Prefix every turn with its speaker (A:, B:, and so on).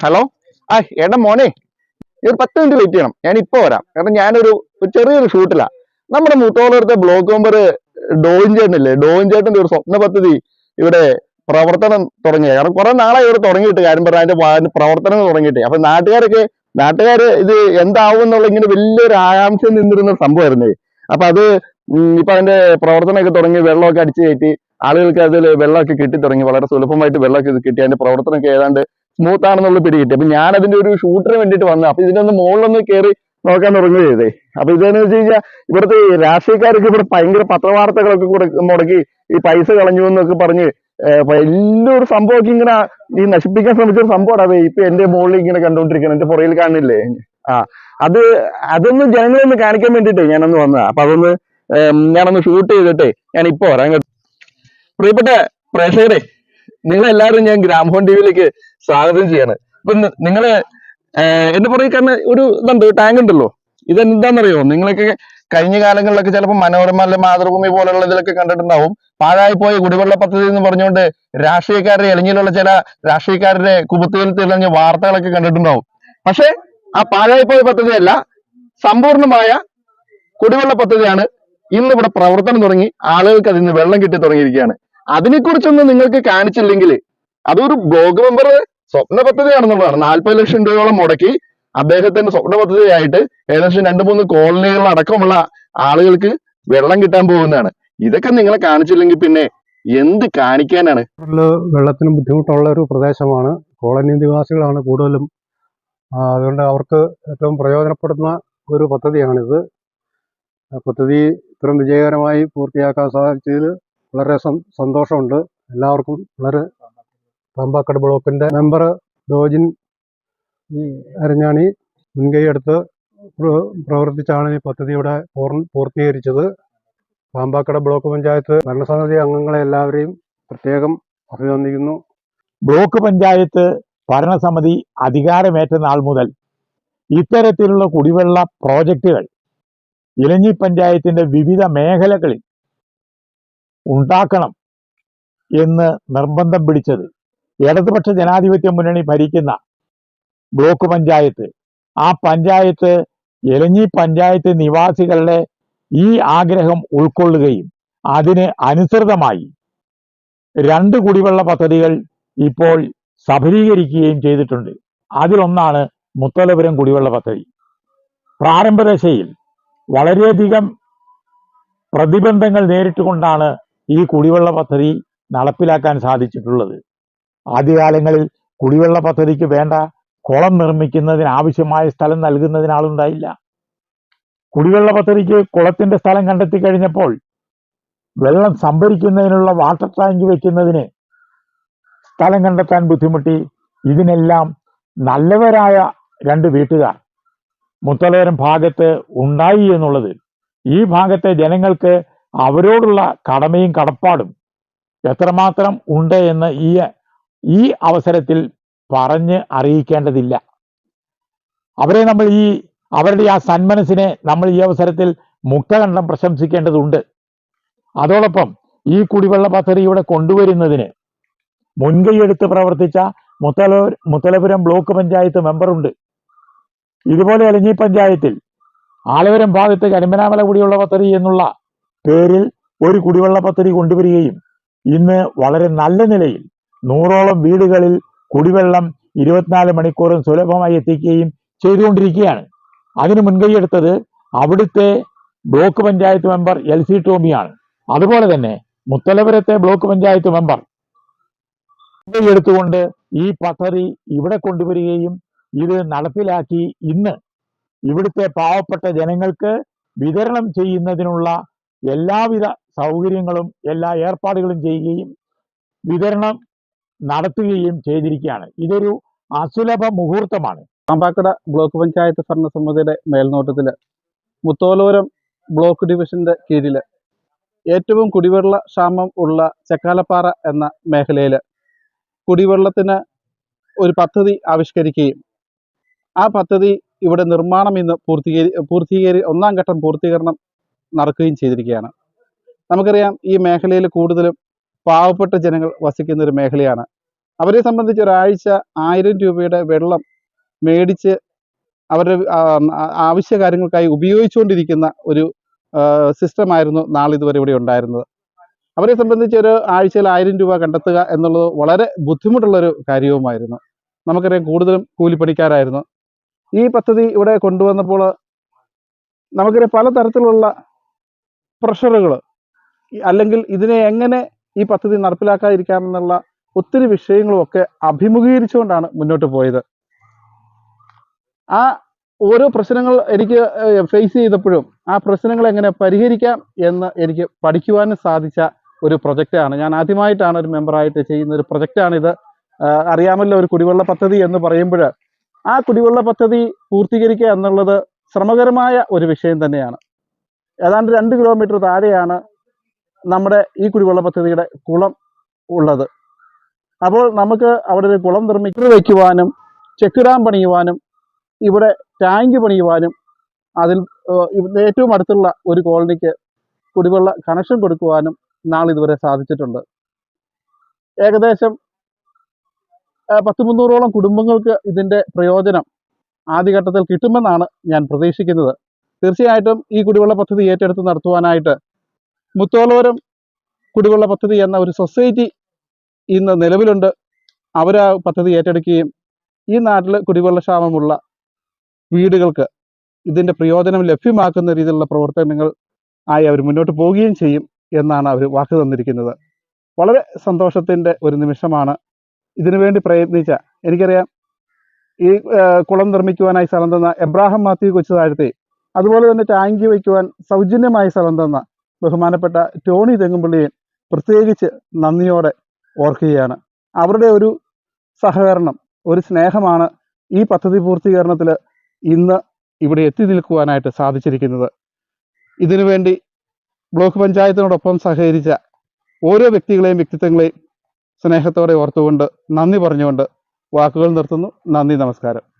A: Hello ആ എടാ മോനെ ഒരു പത്ത് മിനിറ്റ് വെയിറ്റ് ചെയ്യണം. ഞാൻ ഇപ്പൊ വരാം. കാരണം ഞാനൊരു ചെറിയൊരു ഷൂട്ടിലാ നമ്മുടെ മുത്തോളടുത്ത ബ്ലോക്ക് മെമ്പർ ഡോയിൻ ചേട്ടനില്ലേ? ഡോയിൻ ചേട്ടന്റെ ഒരു സ്വപ്ന പദ്ധതി ഇവിടെ പ്രവർത്തനം തുടങ്ങിയത്. കാരണം കുറെ നാളെ ഇവിടെ തുടങ്ങിയിട്ട് കാര്യം പറഞ്ഞാൽ അതിന്റെ പ്രവർത്തനം തുടങ്ങിയിട്ട്. അപ്പൊ നാട്ടുകാരൊക്കെ നാട്ടുകാര് ഇത് എന്താവും എന്നുള്ള ഇങ്ങനെ വലിയൊരു ആകാംക്ഷ നിന്നിരുന്ന സംഭവമായിരുന്നു. അപ്പൊ അത് ഇപ്പൊ അതിന്റെ പ്രവർത്തനമൊക്കെ തുടങ്ങി വെള്ളമൊക്കെ അടിച്ചു കയറ്റി ആളുകൾക്ക് അതിൽ വെള്ളമൊക്കെ കിട്ടി തുടങ്ങി. വളരെ സുലഭമായിട്ട് വെള്ളമൊക്കെ കിട്ടി. അതിന്റെ പ്രവർത്തനമൊക്കെ ഏതാണ്ട് സ്മൂത്ത് ആണെന്നുള്ള പിടി കിട്ടി. അപ്പൊ ഞാൻ അതിന്റെ ഒരു ഷൂട്ടറിന് വേണ്ടിയിട്ട് വന്നു. അപ്പൊ ഇതിനൊന്ന് മുകളിലൊന്ന് കയറി നോക്കാൻ തുടങ്ങുക ചെയ്തേ. അപ്പൊ ഇതെന്ന് വെച്ച് കഴിഞ്ഞാൽ ഇവിടുത്തെ രാഷ്ട്രീയക്കാർക്ക് ഇവിടെ ഭയങ്കര പത്രവാർത്തകളൊക്കെ മുടക്കി ഈ പൈസ കളഞ്ഞു എന്നൊക്കെ പറഞ്ഞ് വലിയൊരു സംഭവമൊക്കെ ഇങ്ങനെ ഈ നശിപ്പിക്കാൻ ശ്രമിച്ച ഒരു സംഭവമാണ്. അതെ ഇപ്പൊ എന്റെ മുകളിൽ ഇങ്ങനെ കണ്ടുകൊണ്ടിരിക്കണം എന്റെ പുറയിൽ കാണില്ലേ? ആ അത് അതൊന്ന് ജനങ്ങളെ ഒന്ന് കാണിക്കാൻ വേണ്ടിട്ടേ ഞാനൊന്ന് വന്നതാ. അപ്പൊ അതൊന്ന് ഞാനൊന്ന് ഷൂട്ട് ചെയ്തിട്ടേ ഞാൻ ഇപ്പൊ വരാം. പ്രിയപ്പെട്ട പ്രേക്ഷകരെ നിങ്ങളെല്ലാവരും ഞാൻ ഗ്രാമഫോൺ ടിവിയിലേക്ക് സ്വാഗതം ചെയ്യാണ്. ഇപ്പൊ നിങ്ങൾ എന്റെ പുറകെ കാരണം ഒരു ഇതുണ്ട് ടാങ്ക് ഉണ്ടല്ലോ. ഇതെന്താണെന്നറിയോ നിങ്ങളൊക്കെ കഴിഞ്ഞ കാലങ്ങളിലൊക്കെ ചിലപ്പോൾ മനോരമ അല്ലെ മാതൃഭൂമി പോലുള്ള ഇതിലൊക്കെ കണ്ടിട്ടുണ്ടാവും. പാഴായി പോയ കുടിവെള്ള പദ്ധതി എന്ന് പറഞ്ഞുകൊണ്ട് രാഷ്ട്രീയക്കാരുടെ ഇലഞ്ഞിലുള്ള ചില രാഷ്ട്രീയക്കാരുടെ കുപത്തുകളിൽ തെളിഞ്ഞ വാർത്തകളൊക്കെ കണ്ടിട്ടുണ്ടാവും. പക്ഷെ ആ പാഴായി പോയ പദ്ധതിയല്ല സമ്പൂർണമായ കുടിവെള്ള പദ്ധതിയാണ് ഇന്നിവിടെ പ്രവർത്തനം തുടങ്ങി ആളുകൾക്ക് അതിൽ നിന്ന് വെള്ളം കിട്ടി തുടങ്ങിയിരിക്കുകയാണ്. അതിനെക്കുറിച്ചൊന്നും നിങ്ങൾക്ക് കാണിച്ചില്ലെങ്കിൽ അതൊരു ബ്ലോഗ് മെമ്പർ സ്വപ്ന പദ്ധതിയാണെന്നുള്ളതാണ്. നാൽപ്പത് ലക്ഷം രൂപയോളം മുടക്കി അദ്ദേഹത്തിന്റെ സ്വപ്ന പദ്ധതിയായിട്ട് ഏകദേശം രണ്ട് മൂന്ന് കോളനികൾ അടക്കമുള്ള ആളുകൾക്ക് വെള്ളം കിട്ടാൻ പോകുന്നതാണ്. ഇതൊക്കെ നിങ്ങളെ കാണിച്ചില്ലെങ്കിൽ പിന്നെ എന്ത് കാണിക്കാനാണ്?
B: വെള്ളത്തിന് ബുദ്ധിമുട്ടുള്ള ഒരു പ്രദേശമാണ്. കോളനി നിവാസികളാണ് കൂടുതലും. അതുകൊണ്ട് അവർക്ക് ഏറ്റവും പ്രയോജനപ്പെടുന്ന ഒരു പദ്ധതിയാണിത്. പദ്ധതി ഇത്രയും വിജയകരമായി പൂർത്തിയാക്കാൻ സാധിച്ചതിൽ വളരെ സന്തോഷമുണ്ട്. എല്ലാവർക്കും വളരെ പാമ്പാക്കട് ബ്ലോക്കിന്റെ മെമ്പർ ദോജിൻ അരഞ്ഞാണി മുൻകൈയെടുത്ത് പ്രവർത്തിച്ചാണ് ഈ പദ്ധതിയുടെ പൂർത്തീകരിച്ചത്. പാമ്പാക്കട ബ്ലോക്ക് പഞ്ചായത്ത് ഭരണസമിതി അംഗങ്ങളെ എല്ലാവരെയും പ്രത്യേകം അഭിനന്ദിക്കുന്നു.
C: ബ്ലോക്ക് പഞ്ചായത്ത് ഭരണസമിതി അധികാരമേറ്റ നാൾ മുതൽ ഇത്തരത്തിലുള്ള കുടിവെള്ള പ്രോജക്റ്റുകൾ ഇലഞ്ഞി പഞ്ചായത്തിന്റെ വിവിധ മേഖലകളിൽ ഉണ്ടാക്കണം എന്ന് നിർബന്ധം പിടിച്ചത്. ഇടതുപക്ഷ ജനാധിപത്യ മുന്നണി ഭരിക്കുന്ന ബ്ലോക്ക് പഞ്ചായത്ത് ആ പഞ്ചായത്ത് എലഞ്ഞി പഞ്ചായത്ത് നിവാസികളുടെ ഈ ആഗ്രഹം ഉൾക്കൊള്ളുകയും അതിന് അനുസൃതമായി രണ്ട് കുടിവെള്ള പദ്ധതികൾ ഇപ്പോൾ സഫലീകരിക്കുകയും ചെയ്തിട്ടുണ്ട്. അതിലൊന്നാണ് മുത്തലപുരം കുടിവെള്ള പദ്ധതി. പ്രാരംഭദശയിൽ വളരെയധികം പ്രതിബന്ധങ്ങൾ നേരിട്ടുകൊണ്ടാണ് ഈ കുടിവെള്ള പദ്ധതി നടപ്പിലാക്കാൻ സാധിച്ചിട്ടുള്ളത്. ആദ്യകാലങ്ങളിൽ കുടിവെള്ള പദ്ധതിക്ക് വേണ്ട കുളം നിർമ്മിക്കുന്നതിന് ആവശ്യമായ സ്ഥലം നൽകുന്നതിന് ആളുണ്ടായില്ല കുടിവെള്ള പദ്ധതിക്ക് കുളത്തിന്റെ സ്ഥലം കണ്ടെത്തി കഴിഞ്ഞപ്പോൾ വെള്ളം സംഭരിക്കുന്നതിനുള്ള വാട്ടർ ടാങ്ക് വെക്കുന്നതിന് സ്ഥലം കണ്ടെത്താൻ ബുദ്ധിമുട്ടി. ഇതിനെല്ലാം നല്ലവരായ രണ്ട് വീട്ടുകാർ മുത്തലേരം ഭാഗത്ത് ഉണ്ടായി എന്നുള്ളത്. ഈ ഭാഗത്തെ ജനങ്ങൾക്ക് അവരോടുള്ള കടമയും കടപ്പാടും എത്രമാത്രം ഉണ്ട് എന്ന് ഈ ഈ അവസരത്തിൽ പറഞ്ഞ് അറിയിക്കേണ്ടതില്ല. അവരെ നമ്മൾ ഈ അവരുടെ ആ സന്മനസ്സിനെ നമ്മൾ ഈ അവസരത്തിൽ മുക്തകണ്ഠം പ്രശംസിക്കേണ്ടതുണ്ട്. അതോടൊപ്പം ഈ കുടിവെള്ള പദ്ധതി ഇവിടെ കൊണ്ടുവരുന്നതിന് മുൻകൈയെടുത്ത് പ്രവർത്തിച്ച മുത്തല മുത്തലപുരം ബ്ലോക്ക് പഞ്ചായത്ത് മെമ്പറുണ്ട്. ഇതുപോലെ എലഞ്ഞി പഞ്ചായത്തിൽ ആലവരം ഭാഗത്ത് കരിമനാമല കുടിവെള്ള പദ്ധതി എന്നുള്ള പേരിൽ ഒരു കുടിവെള്ള പദ്ധതി കൊണ്ടുവരികയും ഇന്ന് വളരെ നല്ല നിലയിൽ നൂറോളം വീടുകളിൽ കുടിവെള്ളം ഇരുപത്തിനാല് മണിക്കൂറും സുലഭമായി എത്തിക്കുകയും ചെയ്തുകൊണ്ടിരിക്കുകയാണ്. അതിന് മുൻകൈയെടുത്തത് അവിടുത്തെ block panchayat member L C ടോമിയാണ്. അതുപോലെ തന്നെ മുത്തലപുരത്തെ ബ്ലോക്ക് പഞ്ചായത്ത് മെമ്പർ. എടുത്തുകൊണ്ട് ഈ പദ്ധതി ഇവിടെ കൊണ്ടുവരികയും ഇത് നടപ്പിലാക്കി ഇന്ന് ഇവിടുത്തെ പാവപ്പെട്ട ജനങ്ങൾക്ക് വിതരണം ചെയ്യുന്നതിനുള്ള എല്ലാവിധ സൗകര്യങ്ങളും എല്ലാ ഏർപ്പാടുകളും ചെയ്യുകയും വിതരണം നടത്തുകയും ചെയ്തിരിക്കുകയാണ്. ഇതൊരു അസുലഭ മുഹൂർത്തമാണ്.
D: പാമ്പാക്കട ബ്ലോക്ക് പഞ്ചായത്ത് ഭരണസമിതിയുടെ മേൽനോട്ടത്തിൽ മുത്തോലൂരം ബ്ലോക്ക് ഡിവിഷന്റെ കീഴിൽ ഏറ്റവും കുടിവെള്ള ക്ഷാമം ഉള്ള ചക്കാലപ്പാറ എന്ന മേഖലയിൽ കുടിവെള്ളത്തിന് ഒരു പദ്ധതി ആവിഷ്കരിക്കുകയും ആ പദ്ധതി ഇവിടെ നിർമ്മാണം ഇന്ന് പൂർത്തീകരി പൂർത്തീകരി ഒന്നാം ഘട്ടം പൂർത്തീകരണം നടക്കുകയും ചെയ്തിരിക്കുകയാണ്. നമുക്കറിയാം ഈ മേഖലയിൽ കൂടുതലും പാവപ്പെട്ട ജനങ്ങൾ വസിക്കുന്ന ഒരു മേഖലയാണ്. അവരെ സംബന്ധിച്ച് ഒരാഴ്ച ആയിരം രൂപയുടെ വെള്ളം മേടിച്ച് അവരുടെ ആവശ്യ കാര്യങ്ങൾക്കായി ഉപയോഗിച്ചുകൊണ്ടിരിക്കുന്ന ഒരു സിസ്റ്റമായിരുന്നു നാളിതുവരെ ഇവിടെ ഉണ്ടായിരുന്നത്. അവരെ സംബന്ധിച്ച് ഒരു ആഴ്ചയിൽ ആയിരം രൂപ കണ്ടെത്തുക എന്നുള്ളത് വളരെ ബുദ്ധിമുട്ടുള്ളൊരു കാര്യവുമായിരുന്നു. നമുക്കറിയാം കൂടുതലും കൂലിപ്പണിക്കാരായിരുന്നു. ഈ പദ്ധതി ഇവിടെ കൊണ്ടുവന്നപ്പോൾ നമുക്കറിയാം പലതരത്തിലുള്ള പ്രഷറുകൾ അല്ലെങ്കിൽ ഇതിനെ എങ്ങനെ ഈ പദ്ധതി നടപ്പിലാക്കാതിരിക്കാമെന്നുള്ള ഒത്തിരി വിഷയങ്ങളുമൊക്കെ അഭിമുഖീകരിച്ചുകൊണ്ടാണ് മുന്നോട്ട് പോയത്. ആ ഓരോ പ്രശ്നങ്ങൾ എനിക്ക് ഫേസ് ചെയ്തപ്പോഴും ആ പ്രശ്നങ്ങൾ എങ്ങനെ പരിഹരിക്കാം എന്ന് എനിക്ക് പഠിക്കുവാനും സാധിച്ച ഒരു പ്രൊജക്റ്റാണ്. ഞാൻ ആദ്യമായിട്ടാണ് ഒരു മെമ്പറായിട്ട് ചെയ്യുന്ന ഒരു പ്രൊജക്റ്റാണിത്. അറിയാമല്ലോ ഒരു കുടിവെള്ള പദ്ധതി എന്ന് പറയുമ്പോൾ ആ കുടിവെള്ള പദ്ധതി പൂർത്തീകരിക്കുക എന്നുള്ളത് ശ്രമകരമായ ഒരു വിഷയം തന്നെയാണ്. ഏതാണ്ട് രണ്ട് കിലോമീറ്റർ താഴെയാണ് നമ്മുടെ ഈ കുടിവെള്ള പദ്ധതിയുടെ കുളം ഉള്ളത്. അപ്പോൾ നമുക്ക് അവിടെ ഒരു കുളം നിർമ്മിച്ചു വയ്ക്കുവാനും ചെക്ക് പണിയുവാനും ഇവിടെ ടാങ്ക് പണിയുവാനും അതിൽ ഏറ്റവും അടുത്തുള്ള ഒരു കോളനിക്ക് കുടിവെള്ള കണക്ഷൻ കൊടുക്കുവാനും നാളിതുവരെ സാധിച്ചിട്ടുണ്ട്. ഏകദേശം പത്ത് മുന്നൂറോളം കുടുംബങ്ങൾക്ക് ഇതിന്റെ പ്രയോജനം ആദ്യഘട്ടത്തിൽ കിട്ടുമെന്നാണ് ഞാൻ പ്രതീക്ഷിക്കുന്നത്. തീർച്ചയായിട്ടും ഈ കുടിവെള്ള പദ്ധതി ഏറ്റെടുത്ത് നടത്തുവാനായിട്ട് മുത്തോലോരം കുടിവെള്ള പദ്ധതി എന്ന ഒരു സൊസൈറ്റി ഇന്ന് നിലവിലുണ്ട്. അവർ ആ പദ്ധതി ഏറ്റെടുക്കുകയും ഈ നാട്ടിൽ കുടിവെള്ള ക്ഷാമമുള്ള വീടുകൾക്ക് ഇതിന്റെ പ്രയോജനം ലഭ്യമാക്കുന്ന രീതിയിലുള്ള പ്രവർത്തനങ്ങൾ ആയി അവർ മുന്നോട്ട് പോവുകയും ചെയ്യും എന്നാണ് അവർ വാക്ക് തന്നിരിക്കുന്നത്. വളരെ സന്തോഷത്തിന്റെ ഒരു നിമിഷമാണ് ഇതിനുവേണ്ടി പ്രയത്നിച്ച എനിക്കറിയാം ഈ കുളം നിർമ്മിക്കുവാനായി സ്ഥലം തന്ന എബ്രാഹിം മാത്യു കൊച്ചുതാഴത്തെ അതുപോലെ തന്നെ ടാങ്കി വയ്ക്കുവാൻ സൗജന്യമായി സ്ഥലം തന്ന ബഹുമാനപ്പെട്ട ടോണി തെങ്ങുംപള്ളിയെ പ്രത്യേകിച്ച് നന്ദിയോടെ ഓർക്കുകയാണ്. അവരുടെ ഒരു സഹകരണം ഒരു സ്നേഹമാണ് ഈ പദ്ധതി പൂർത്തീകരണത്തിൽ ഇന്ന് ഇവിടെ എത്തി നിൽക്കുവാനായിട്ട് സാധിച്ചിരിക്കുന്നത്. ഇതിനുവേണ്ടി ബ്ലോക്ക് പഞ്ചായത്തിനോടൊപ്പം സഹകരിച്ച ഓരോ വ്യക്തികളെയും വ്യക്തിത്വങ്ങളെയും സ്നേഹത്തോടെ ഓർത്തുകൊണ്ട് നന്ദി പറഞ്ഞുകൊണ്ട് വാക്കുകൾ നിർത്തുന്നു. നന്ദി നമസ്കാരം.